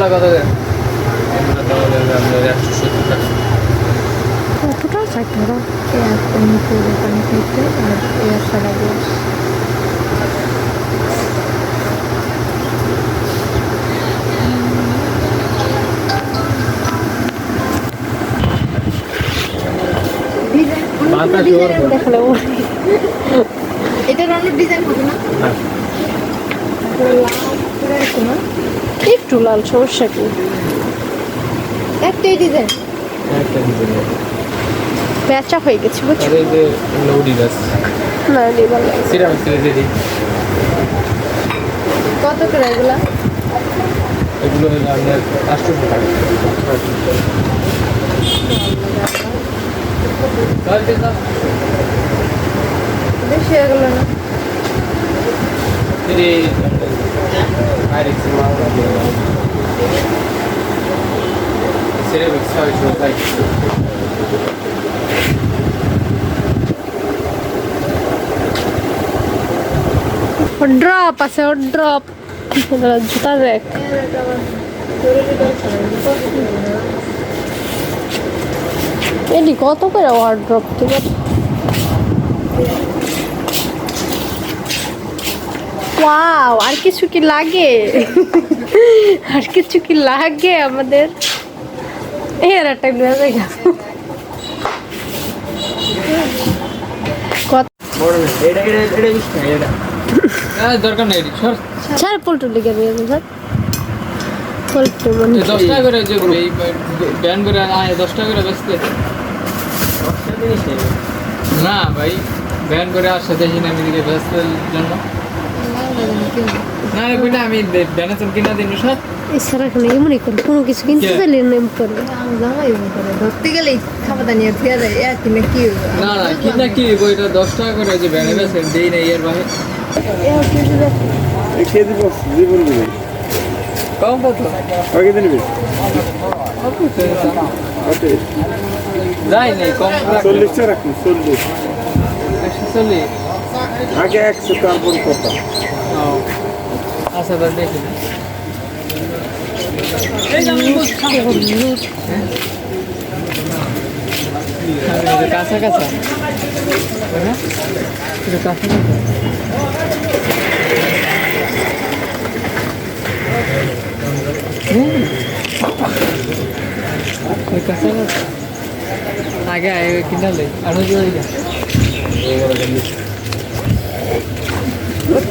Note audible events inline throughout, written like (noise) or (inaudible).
এগুলা কত দেন এগুলো তো হলো একশো সত্তর টাকা কতটা ska lägga oss. মাথা জোর করে। দেখলে ও এটার অন্য ডিজাইন হবে না হ্যাঁ। লাল করে না একটু লাল সমস্যা কি একটাই ডিজাইন একটা ডিজাইন বেচা হয়ে গেছে বুঝছ? এই যে লৌডি গাছ। না রে ভালো। সিরাম কত করে এগুলা? এগুলো আপনার আটশোশো টাকা। না বেশি এগুলো না। Jadi Ayrık semua Sini bisa jual lagi. ও ড্রপ আছে ও ড্রপ জুতার র্যাক এটি কত করে ওয়ার ড্রপ ঠিক আছে ওয়াও আর কিছু কি লাগে? আর কিছু কি লাগে আমাদের? এর একটা জায়গা. Ah, দরকার নাই সর। ছাড় পোল্ট্রি লেগে দিয়ে স্যার পোল্ট্রি মানে দশ টাকা করে যে ব্যান করে আয় দশ টাকা করে বেচতে না ভাই ব্যান করে না আমি দিকে জন্য। না রে কইটা আমি ব্যানে চল কিনা দিন সব। এছাড়া এখানে এমনই করে কোনো কিছু কিনতে কে? চাইলে নেম করবে জামাই করে ধরতে গেলেই খাবার দানিয়ে ফিরে যায় এক কিনে কি না না কিনা কি বইটা দশ টাকা করে যে ব্যানে বেচেন দেই না এর জীবন দিবে। কম কত? কয় কেজি যাই নেই কম চল্লিশটা রাখুন চল্লিশ। একশো চল্লিশ। আগে একশো তারপর কত? ও আচ্ছা দাদা দেখি কাঁচা? এটা কাঁচা কাঁচা কাঁচা আগে কিনালে যা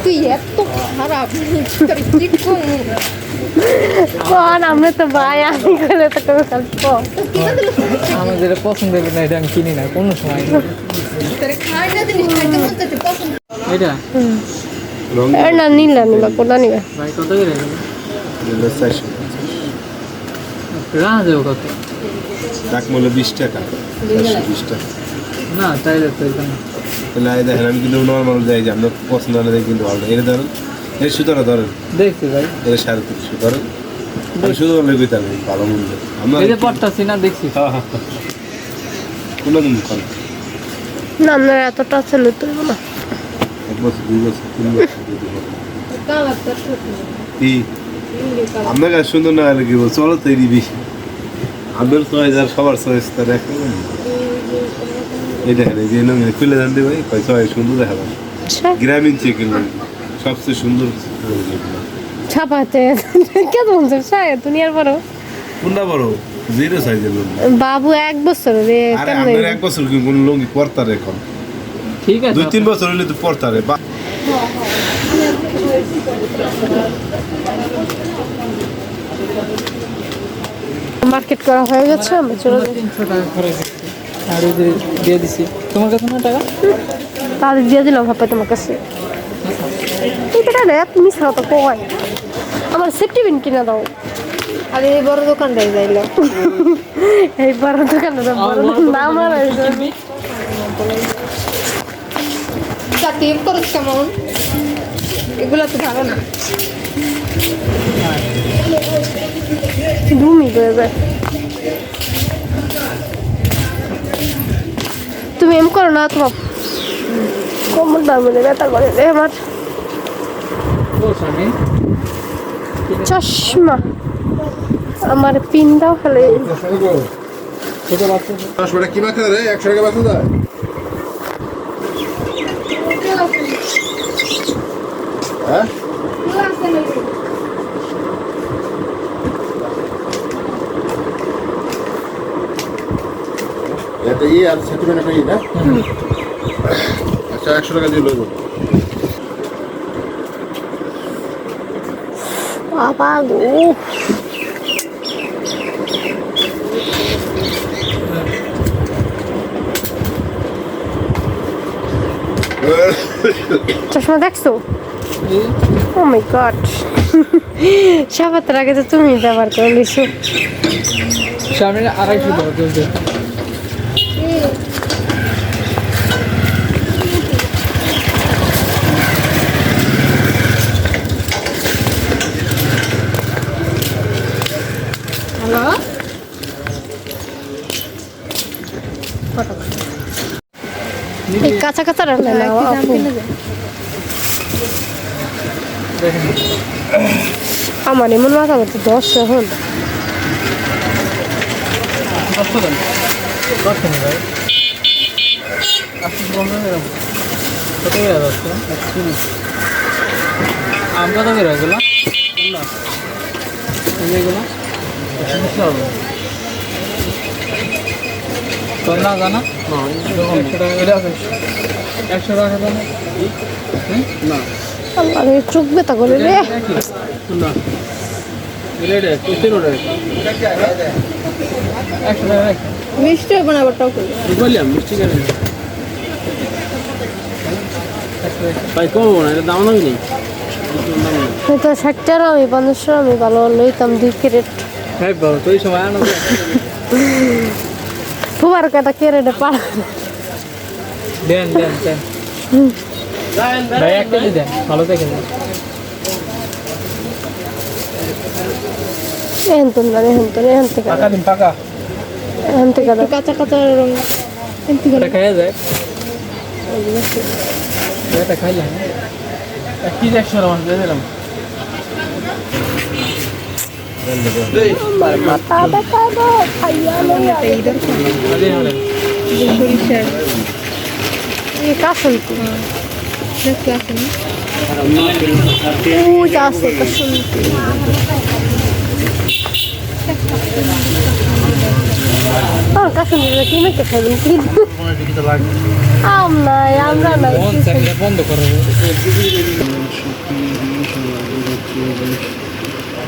তুই এত খারাপ। কোন আমরা তো ভাই আমি করে তো আমার পছন্দ হবে না এটা আমি কিনি না কোনো সময়। না। তোর না জিনিস খাইতে মন চাচ্ছে পছন্দ। এটা? না নিলা নিবা কোনা নিবা? ভাই কত করে রাহা যাব কত ডাক মূল্য বিশ টাকা বিশ টাকা। না তাইলে তো। এই দেখেন আমি কিন্তু নর্মাল যাই যে আপনার পছন্দ হলে দেখে কিন্তু ভালো। এটা ধরেন এই সুতোটা ধরেন। দেখছি ভাই। এটা সাড়ে তিনশো ধরেন। শুধু বলে কইতাম ভালো মূল্য আমরা এই যে পড়তাছি না দেখছি। হ্যাঁ হ্যাঁ কোনো দিন করেন? না আমরা এতটা ছেলে না। এক বছর দুই বছর তিন বছর হয়। তোর কি? আপনার কাছে সুন্দর না হলে কি চলো তো এরই বেশি আপনার চয়েস আর সবার চয়েস তো দেখা এই দেখেন এই যে নঙ্গি খুলে ভাই কয় চয়েস সুন্দর দেখা আচ্ছা। গ্রামীণ সবচেয়ে সুন্দর ছাপাতে কে বলছে? সায় দুনিয়ার বড় কোনটা বড় জিরো সাইজের বাবু এক বছর রে আরে এক বছর কি কোন লুঙ্গি পরতারে এখন? ঠিক আছে। দুই তিন বছর হলে তো পরতারে বা মার্কেট করা হয়ে গেছে আমরা চলে যাই। তিনশো টাকা খরচ আর ওই যে দিয়ে দিছি। তোমার কাছে না টাকা? তাদের দিয়ে দিলাম ভাবে তোমার কাছে। এই বেটা রে তুমি ছাড়া তো কয়। আমার সেফটি বিন কিনে দাও। আর এই বড় দোকানটাই যাইলো (laughs) এই বড় দোকানে তো বড় নাম আর চাকরি খরচ কেমন? এগুলো তো ভালো না। ধুমি হয়ে যায় তুমি এম করো না, তোমার কোমর দামে ব্যথা করে রে আমার। চশমা। আমার পিন দাও দশ বেটা কি মাখা রে? একশো টাকা বাঁচা যায় হ্যাঁ? ইয়ে আর সেন্টিমেন্ট একটা ইয়ে না? আচ্ছা একশো টাকা দিয়ে লইব। বাবা গো। চশমা দেখছ? ও মাই গড সাবাতের আগে তো তুমি ব্যবহার করে নিছো। স্বামীর আড়াইশো টাকা চলছে কাঁচা কাঁচা রান্না না আমার এমন মাথা করতে দশ এখন। দেন কষ্ট নেই ভাই না জানা একশো টাকা এটা আছে। একশো টাকা দাম। না। আল্লাহ চোখ ব্যথা করে রে। না। মিষ্টি হবে না আবার টক। বললাম? মিষ্টি কেন? ভাই কমবো না এটা দাম নামি নেই তো ষাট টাকা আমি পঞ্চাশ টাকা আমি ভালো লইতাম দুই ক্যারেট। হ্যাঁ বাবু তো এই সময় আনো (laughs) তোমার কাটা ক্যারেটে পা। দেন দেন দেন। ভাই এক কেজি দেন ভালো দেখে দেন এহেন তো না এহেন তো এহেন থেকে পাকা দিন পাকা। এহেন থেকে কাঁচা কাঁচা রং এটা খাইয়া যায়। এটা খাইলাম। দিয়ে দিলাম মাথা ব্যথা গো খাইয়া সরিষার এই কাশন কি দেখতে আসেন আছে কাশন আমার কাশন দিলে কি মেখে খাইবেন কি আম নাই আমরা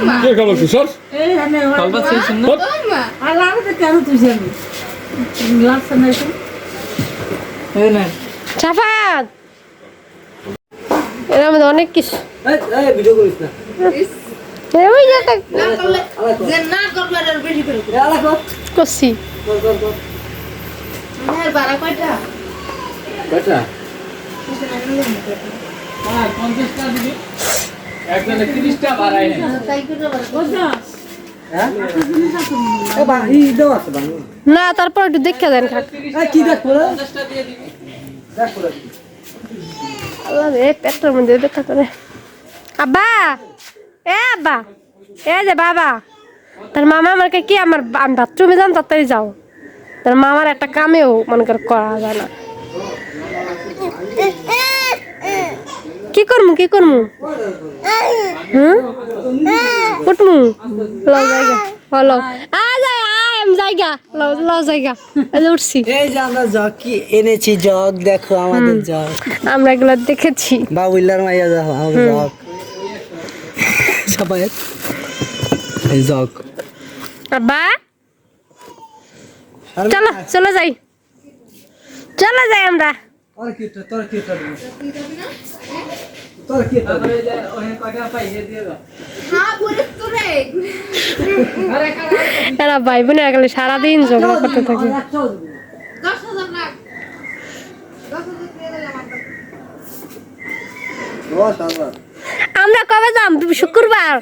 মা এই হানে কল্পনা শেষ না আর লাগতে কেন তুই গ্লাস নাই তো এই না সাফাত এর মধ্যে অনেক কিছু ইস, এ, ওই যে না করলে যে না করবে আর বেশি করে করছি কয়টা হ্যাঁ দিবি একজনে করে বারা না। তারপর একটু দেখে দেন আল্লাহ রে পেটের মধ্যে ব্যথা করে আব্বা এ আব্বা এ যে বাবা তার মামা আমাকে কি আমার বাথরুমে যান তাড়াতাড়ি যাও। তার মামার একটা কামেও মনে কর করা যায় না। করমু কি করমু? হুম উঠমু লও জায়গা হলো আ যাই আমি জায়গা লও লও জায়গা। এই উঠছি। এই যে আমরা জগ কি এনেছি জগ দেখো আমাদের জগ। আমরা এগুলো দেখেছি। বাবুল্লার মাইয়া দেখো আমাদের জগ। সবাই এই জগ। বাবা চলো চলে যাই। চলে যাই আমরা। তোর কি হ্যাঁ তো এরা ভাই বোনে গেলে সারাদিন ঝগড়া করতে থাকে। আমরা কবে যাম? তুমি শুক্রবার।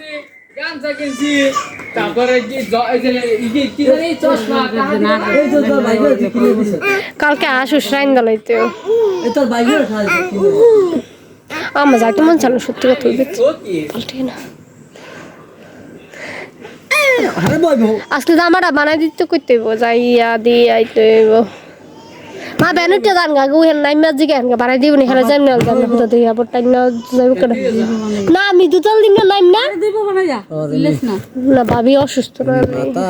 তো কালকে আসুস রাইন দলাইতে এই তোর ভাই কিনে আমার যাইতে মন চালো সত্যি কথা পাল্টে না। আরে বই জামাটা বানাই দিতে করতে হইব যাইয়া দিয়ে আইতে হইব। মা বেনুটা গান গা গুহেন নাই মা জিগে গান বানাই দিব নি হেলা জান না গান তো দিয়ে আবার টাইম না যাইব কেন না আমি দুতাল দিন না নাইম না। দিব বানা যা না না ভাবি অসুস্থ না তা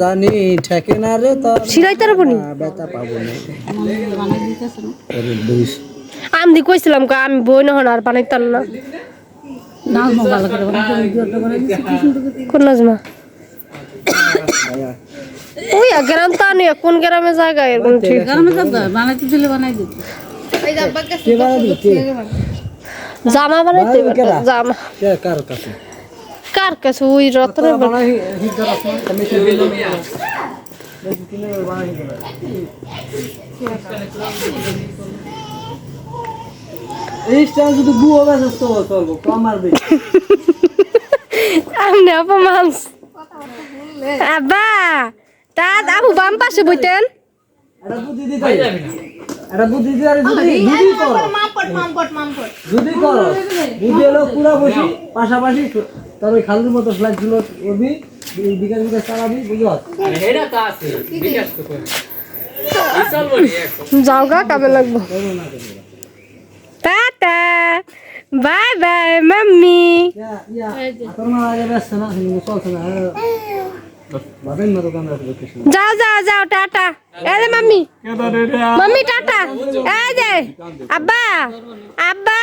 জানি ঠেকে না রে তোর। সিলাইতে পারব নি? বেতা পাবো না। বানাই দিতেছ না। আমি দি কইছিলাম কা আমি বই না হন আর বানাইতাম না। কোন নাজমা? ওই গ্রাম তা নিয়ে কোন গ্রামে জায়গা এরকম ঠিক গরমে সব বানাইতে দিলে বানাই দিতে। জামা বানাইতে জামা। কে কার কাছে? কার কাছে? ওই রতনের বাড়ি। বানাই? তো চলবো কম মারবে অপমান আব্বা তা আবু বাম পাশে বইতেন। এটা বুদ্ধি দিতে এটা বুদ্ধি দিতে আরে যদি যদি করো। মামপট মামপট মামপট যদি করো। বুদ্ধি হলো পুরা বসি পাশাপাশি তোর ওই খালুর মতো ফ্ল্যাটগুলো বিকাশ বিকাশ চালাবি বুঝলো যাও গা কামে লাগবো tata bye bye mummy yeah yeah তোর মা আগে ব্যস্ত না কিন্তু চলছে না বাবেন না দোকান রাখবে কৃষ্ণ যাও যাও যাও টাটা যে মাম্মি মাম্মি টাটা এই যে আব্বা আব্বা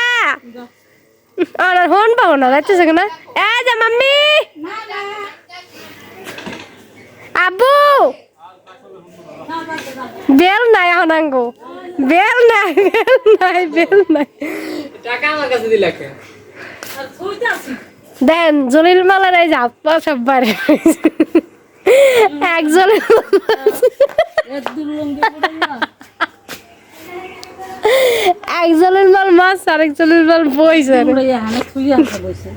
আর হন পাবো না যাইতেছে না এই যে মাম্মি আব্বু বেল নাই এখন আঙ্গো বেল নাই বেল নাই বেল নাই টাকা আমার কাছে দিলা কে? দেন জলিল মালার এই যে আপা সব এক জলিল এক জলিল মাল মাছ আর এক জলিল মাল বই বসে